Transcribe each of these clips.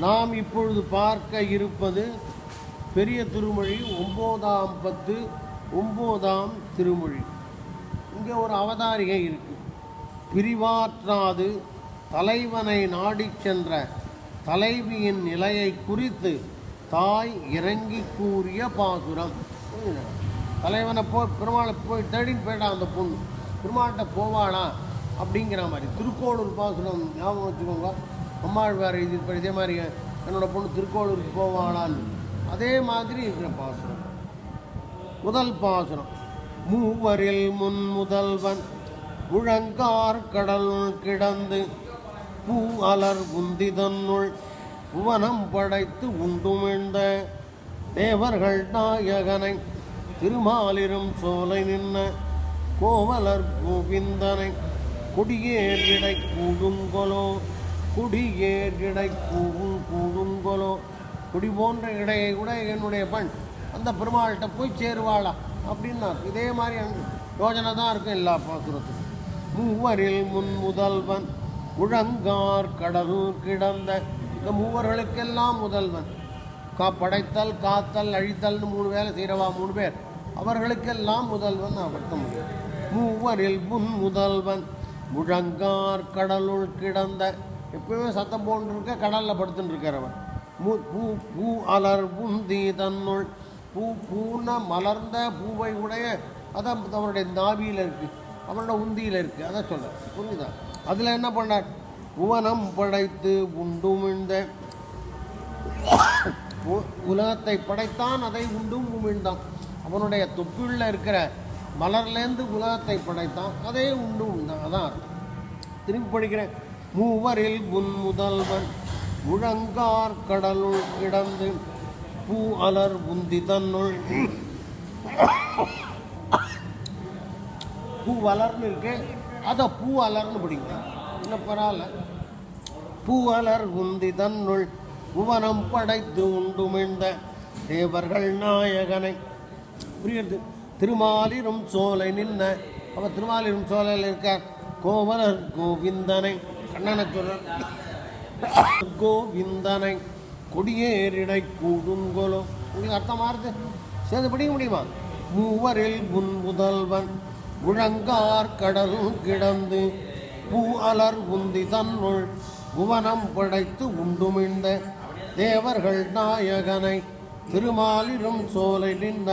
நாம் இப்பொழுது பார்க்க இருப்பது பெரிய திருமொழி ஒம்போதாம் பத்து ஒம்போதாம் திருமொழி. இங்கே ஒரு அவதாரிகை இருக்கு. பிரிவாற்றாது தலைவனை நாடிச் சென்ற தலைவியின் நிலையை குறித்து தாய் இறங்கி கூறிய பாசுரம். தலைவனை போ பெருமாளை போய் தேடின்னு போயிட்டான் அந்த பொண்ணு. பெருமாள்கிட்ட போவாளா? அப்படிங்கிற மாதிரி. திருக்கோளூர் பாசுரம் ஞாபகம் வச்சுக்கோங்க. அம்மாழ்வார் எழுதியிருப்பார் இதே மாதிரி என்னோட பொண்ணு திருக்கோளூருக்கு போவாளான்னு. அதே மாதிரி இருக்கிற பாசுரம். முதல் பாசுரம். மூவரில் முன் முதல்வன். உழங்கார் கடலுள் கிடந்து பூ அலர் உந்தி தன்னுள் புவனம் படைத்து உண்டுமிழ்ந்த தேவர்கள் நாயகனை. திருமாலிரும் சோலை நின்ன கோவலர் கோவிந்தனை. கொடியேறிடை கூடுங்கொலோ. குடியேர் இடை கூடும் கூடுங்கொலோ குடி போன்ற இடையை கூட என்னுடைய பெண் அந்த பெருமாள்கிட்ட போய் சேருவாளா? அப்படின்னா இதே மாதிரி யோஜனை தான் இருக்கும் எல்லா பாசுரத்துக்கும். மூவரில் முன் முதல்வன் முழங்கார் கடலூர் கிடந்த இந்த மூவர்களுக்கெல்லாம் முதல்வன். கா படைத்தல் காத்தல் அழித்தல்னு மூணு வேலை செய்கிறவா மூணு பேர். அவர்களுக்கெல்லாம் முதல்வன் அர்த்தம் முடியும். மூவரில் முன் முதல்வன் முழங்கார் கடலுள் கிடந்த எப்பவுமே சத்தம் போட்டுருக்க கடலில் படுத்துட்டுருக்கார் இருக்கிறவன் மூ பூ பூ அலர் புந்தி தன்னுள் பூ பூன மலர்ந்த பூவை உடைய அதான் அவனுடைய நாவியில் இருக்குது அவனோட உந்தியில் இருக்குது அதான் சொல்ல புரியுதா? அதில் என்ன பண்ணார்? புவனம் படைத்து உண்டுமிழ்ந்த உ- உலகத்தை படைத்தான் அதை உண்டும் உமிழ்ந்தான். அவனுடைய தொப்புள்ள இருக்கிற மலர்லேருந்து உலகத்தை படைத்தான் அதே உண்டும் உண்டான் அதான் திரும்பி படிக்கிறேன். மூவரில் உன் முதல்வன் முழங்கார் கடலுள் கிடந்து பூ அலர் உந்தி தன்னுள் பூ வளர்னு இருக்கு அதை பூ அலர்னு பிடிங்க. என்ன பரவாயில்ல. பூவலர் உந்தி தன்னுள் உவனம் படைத்து உண்டுமிழ்ந்த தேவர்கள் நாயகனை. புரியுது? திருமாலிரும் சோலை நின்ன அவ திருமாலிரும் சோலையில் இருக்கார் கோவலர் கோவிந்தனை. அண்ணனை சொல்ற கோவிந்தனை கொடியேறிடை கூடுங்கொலோ உங்களுக்கு அர்த்தமா இருக்கு? சேர்ந்து படிக்க முடியுமா? மூவரில் முன் முதல்வன் முழங்கார் கடல் கிடந்து பூ அலர் உந்தி தன்னுள் புவனம் படைத்து உண்டுமிழ்ந்த தேவர்கள் நாயகனை திருமாலிரும் சோலை நின்ற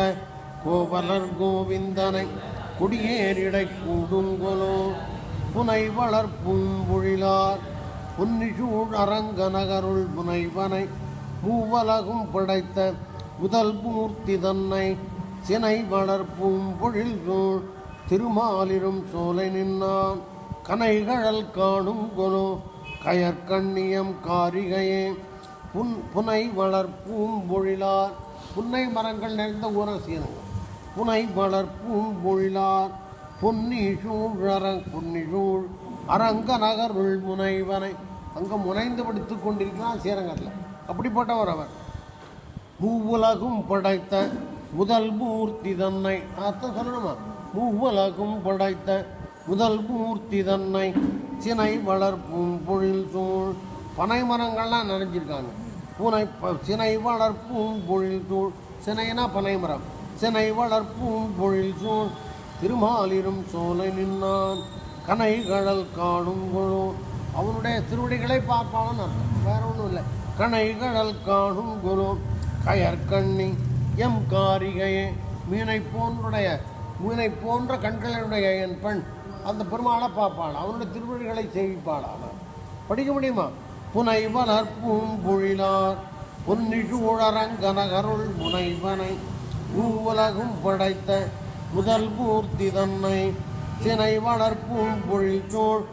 கோவலர் கோவிந்தனை குடியேறிடை கூடுங்கொலோ புனை வளர்ப்பும் பொழிலார் புன்னிசூழ் அரங்க நகருள் புனைவனை மூவலகும் படைத்த முதல் மூர்த்தி தன்னை சினை வளர்ப்பும் பொழில் சூழ் திருமாலிரும் சோலை நின்னான். கனைகழல் காணும் கொலோ கயற்கண்ணியம் காரிகையே. புன் புனை வளர்ப்பும் பொழிலார் புன்னை மரங்கள் நிறைந்த ஊரசியனங்கள் புனை வளர்ப்பும் பொழிலார் பொன்னிஷூழ் அரங் பொன்னி சூழ் அரங்க நகருள் முனைவனை. அங்கே முனைந்து படித்துக் கொண்டிருக்கிறான் ஸ்ரீரங்கத்தில் அப்படிப்பட்டவர் அவர். மூவுலகும் படைத்த முதல் மூர்த்தி தன்னை. அர்த்தம் சொல்லணுமா? மூவுலகும் படைத்த முதல் மூர்த்தி தன்னை. சினை வளர்ப்பும் பொழில் சூழ் பனை மரங்கள்லாம் நினைஞ்சிருக்காங்க. பூனை ப- சினை வளர்ப்பும் பொழில் சூழ் சினைனா பனை மரம். சினை வளர்ப்பும் பொழில் சூழ் திருமாலிரும் சோலை நின்னான். கனைகழல் காணும் குழு அவனுடைய திருவடிகளை பார்ப்பான் அர்த்தம். வேற ஒன்றும் இல்லை. கனைகழல் காணும் குரு கயற்கண்ணி எம் காரிகையே மீனை போன்றுடைய மீனை போன்ற கண்களுடைய என் பெண் அந்த பெருமாளை பார்ப்பாள். அவனுடைய திருவடிகளை சேவிப்பாள் அவன். படிக்க முடியுமா? புனை பூம்புழிலார் பொன்னிழு பொன்னிசூழரங்கனகருள் முனைவனை உலகும் படைத்த முதல் மூர்த்தி தன்னை சினை வளர்ப்பும் பொழிச்சோள்.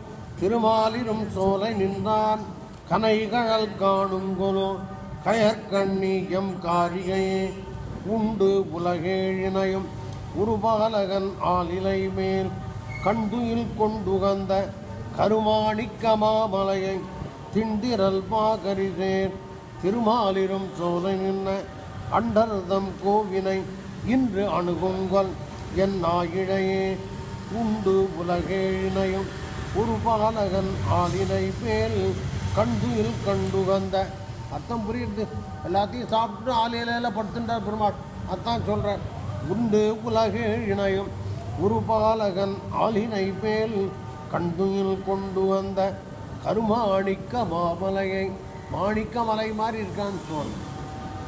திருமாலிரும் சோலை நின்றான் கனைகழல் காணும் கொலோ. கயற்கண்ணி எம் காரிகையே உண்டு உலகேழினையும் உருபாலகன் ஆளிலை மேல் கண்டுயில் கொண்டுகந்த கருமாணிக்க மாமலையை திண்டிரல் பாகரிசேர் திருமாலிரும் சோலை நின்ன அண்டர்தம் கோவினை இன்று அணுகுங்கள். என் ஆயிழையே உண்டு உலகேழினையும் ஒரு பாலகன் ஆலினை பேல் கண்டுயில் கண்டுகந்த. அர்த்தம் புரியுது? எல்லாத்தையும் சாப்பிட்டு ஆலையில படுத்துட்டார் பெருமாள். அதான் சொல்கிறார் உண்டு உலகு இணையும் உருபாலகன் ஆலினை மேல் கண்டுயில் கொண்டு வந்த கருமாணிக்க மாமலையை மாணிக்க மலை மாதிரி இருக்கான்னு சொல்லுவாங்க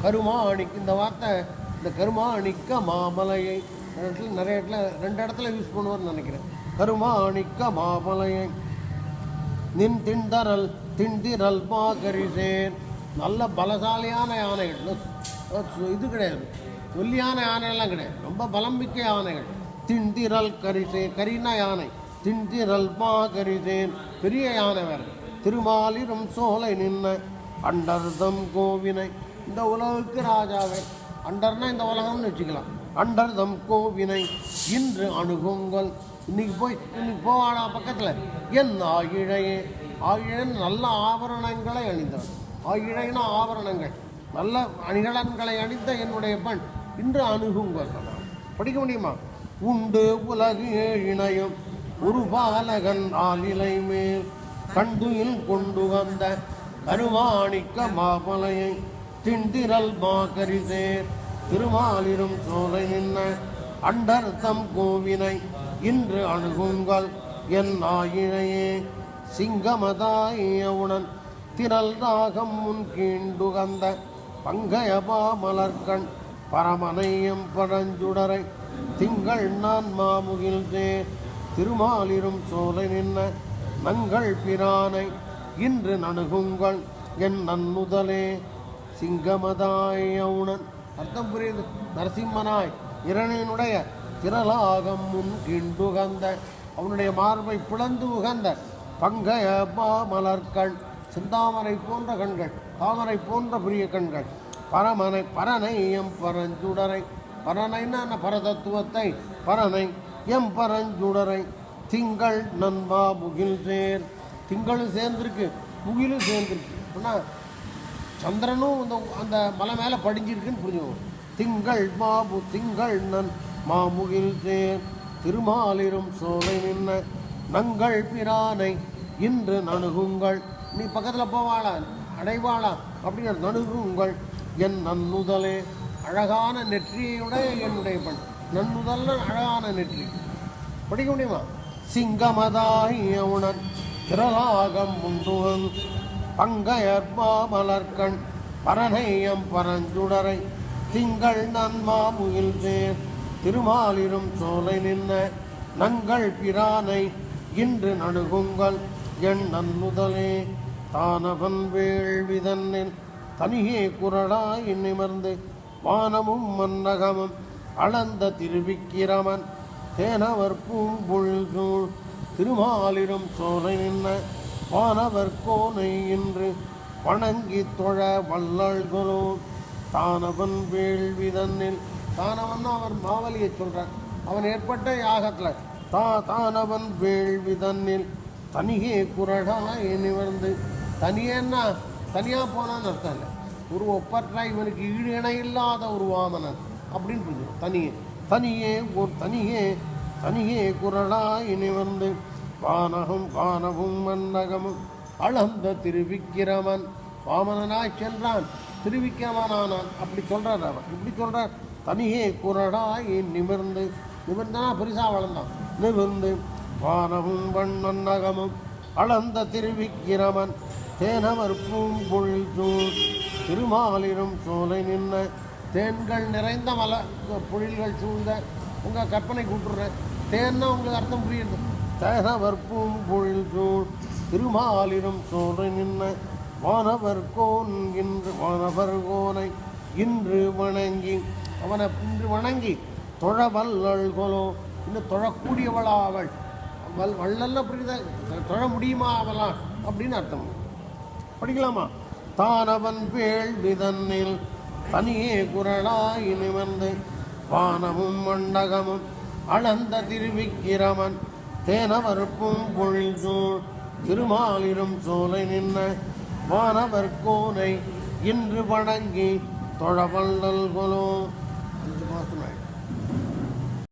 கருமாணிக் இந்த வார்த்தை இந்த கருமாணிக்க மாமலையை இடத்துல நிறைய இடத்துல ரெண்டு இடத்துல யூஸ் பண்ணுவார்னு நினைக்கிறேன். கருமாணிக்க மாமலையை நின் திண்டரல் திண்டிரல் மாகரிசேன். நல்ல பலசாலியான யானைகள். இது கிடையாது. ஒல்லியான யானையெல்லாம் கிடையாது. ரொம்ப பலம் மிக்க யானைகள். திண்டிரல் கரிசே கரினா யானை. திண்டிரல் பாகரிசேன் பெரிய யானை வேற. திருமாலிரும் சோலை நின்ன அண்டர்தம் கோவினை. இந்த உலகுக்கு ராஜாவே. அண்டர்னா இந்த உலகம்னு வச்சுக்கலாம். அண்டர்தம் கோவினை இன்று அணுகுங்கள். இன்னைக்கு போய் இன்னைக்கு போவானா பக்கத்தில். என் ஆகிழையே ஆகிழன் நல்ல ஆபரணங்களை அணிந்தவன். ஆகிழையின ஆபரணங்கள். நல்ல அணிகலன்களை அணிந்த என்னுடைய பெண். இன்று அணுகுங்கள். படிக்க முடியுமா? உண்டு உலகு இணையும் ஒரு பாலகன் ஆலிலை மேல். கண்டுயில் கொண்டு வந்த கருவாணிக்க மாமலையை திண்டிரல் மாகரிதேர். திருமாலிரும் சோலை நின்ன அண்டர்த்தம் கோவினை இன்று அணுகுங்கள். என் ஆயிழையே சிங்கமதாயவுடன் திரல் ராகம் முன் கீண்டுகந்த பங்கயபா மலர்கண் பரமனையம் பழஞ்சுடரை திங்கள் நான் மாமுகில் சேர் திருமாலிரும் சோலை நின்ன நங்கள் பிரானை இன்று நணுகுங்கள். என் நன்முதலே சிங்கமதாயவுணன் அர்த்தம் புரியுது நரசிம்மனாய் இரணியனுடைய திரளாகம் முன் கிண்டுகந்த அவனுடைய மார்பை பிளந்து உகந்த பங்கய மலர்கண் சிந்தாமரை போன்ற கண்கள் தாமரை போன்ற பெரிய கண்கள் பரமனை பரனை எம் பரஞ்சுடரை பரனைன்னா பரதத்துவத்தை பரனை எம் பரஞ்சுடரை திங்கள் நண்பா முகில் சேர் திங்களும் சேர்ந்திருக்கு முகிலும் சேர்ந்திருக்கு. அப்படின்னா சந்திரனும் அந்த அந்த மலை மேலே படிஞ்சிருக்குன்னு புரிஞ்சுக்கணும் திங்கள் மாபு திங்கள் நன் மாமுகில் தேன் திருமாலிரும் சோலை நின்ன நங்கள் பிரானை இன்று நணுகுங்கள். நீ பக்கத்தில் போவாளா? அடைவாளா? அப்படின்னு நணுகுங்கள். என் நன்னுதலே அழகான நெற்றியுடைய என்னுடைய பண். நன்னுதல்னு அழகான நெற்றி. படிக்க முடியுமா? சிங்கமதாயவுணன் திரளாகம் உண்டுவன் பங்கயற்பா மலர்கண் பரநேயம் பரஞ்சுடரை திங்கள் நன்மா முகில் சேர் திருமாலிரும் சோலை நின்ன நங்கள் பிரானை இன்று நணுகுங்கள் என் நன்முதலே தானவன் வேள்விதன்னில் தனியே குரடாய் நிமிர்ந்து வானமும் மன்னகமும் அளந்த திருவிக்கிரமன் தேனவர் பூம்புள் சூழ் திருமாலிரும் சோலை நின்ன வானவர் கோனை என்று வணங்கி தொழ வள்ளல்களோ தானவன் வேள்விதன்னில் தானவன் அவர் மாவலியை சொல்கிறார் அவன் ஏற்பட்ட யாகத்தில் தா தானவன் வேள்விதன்னில் தனியே குரடாய் நிமிர்ந்து தனியேன்னா தனியாக போனான்னு அர்த்தம் இல்லை. ஒரு ஒப்பற்ற இவனுக்கு ஈடு இணை இல்லாத ஒரு வாமனன் அப்படின்னு புரிஞ்சுக்கணும். தனியே தனியே ஒரு தனியே தனியே குரலாய் நிமிர்ந்து வானகம் வானவும் மன்னகமும் அளந்த திருவிக்கிரமன். வாமனனாய் சென்றான். திருவிக்கிரமனானான் அப்படி சொல்கிறார் அவர். இப்படி சொல்கிறார் தனியே குரடாய் நிமிர்ந்து. நிமிர்ந்தனா பெருசாக வளர்ந்தான். நிமிர்ந்து வானமும் வண்ணகமும் அளந்த திருவிக்கிரமன். தேனமர் பூம்பொழில் சூழ் திருமாலிரும் சோலை நின்ன. தேன்கள் நிறைந்த மல பொழில்கள் சூழ்ந்த. உங்கள் கற்பனை கூட்டுறேன் தேன்னா உங்களுக்கு அர்த்தம் புரியுது. தேனவர் பொழில் சூழ் திருமாலினும் சோழ நின்ன வானவர் கோன் இன்று வானவர் கோனை இன்று வணங்கி அவனை இன்று வணங்கி தொழ வல்லள் கொலோ. இன்னும் தொழக்கூடியவளா அவள் வல் வள்ளல்ல புரியுதா? தொழ முடியுமா அவளா அப்படின்னு அர்த்தம். படிக்கலாமா? தானவன் வேள்விதன்னில் தனியே குரலாய் நிமிர்ந்து வானமும் மண்டகமும் அளந்த திருவிக்கிரமன் தேனவர்ப்பும் பொழில் சூழ் திருமாலிரும் சோலை நின்ன வானவர் கோனை இன்று வணங்கி தொழவல்லல் கொலோ அஞ்சு மாசம் ஆயிடுச்சு.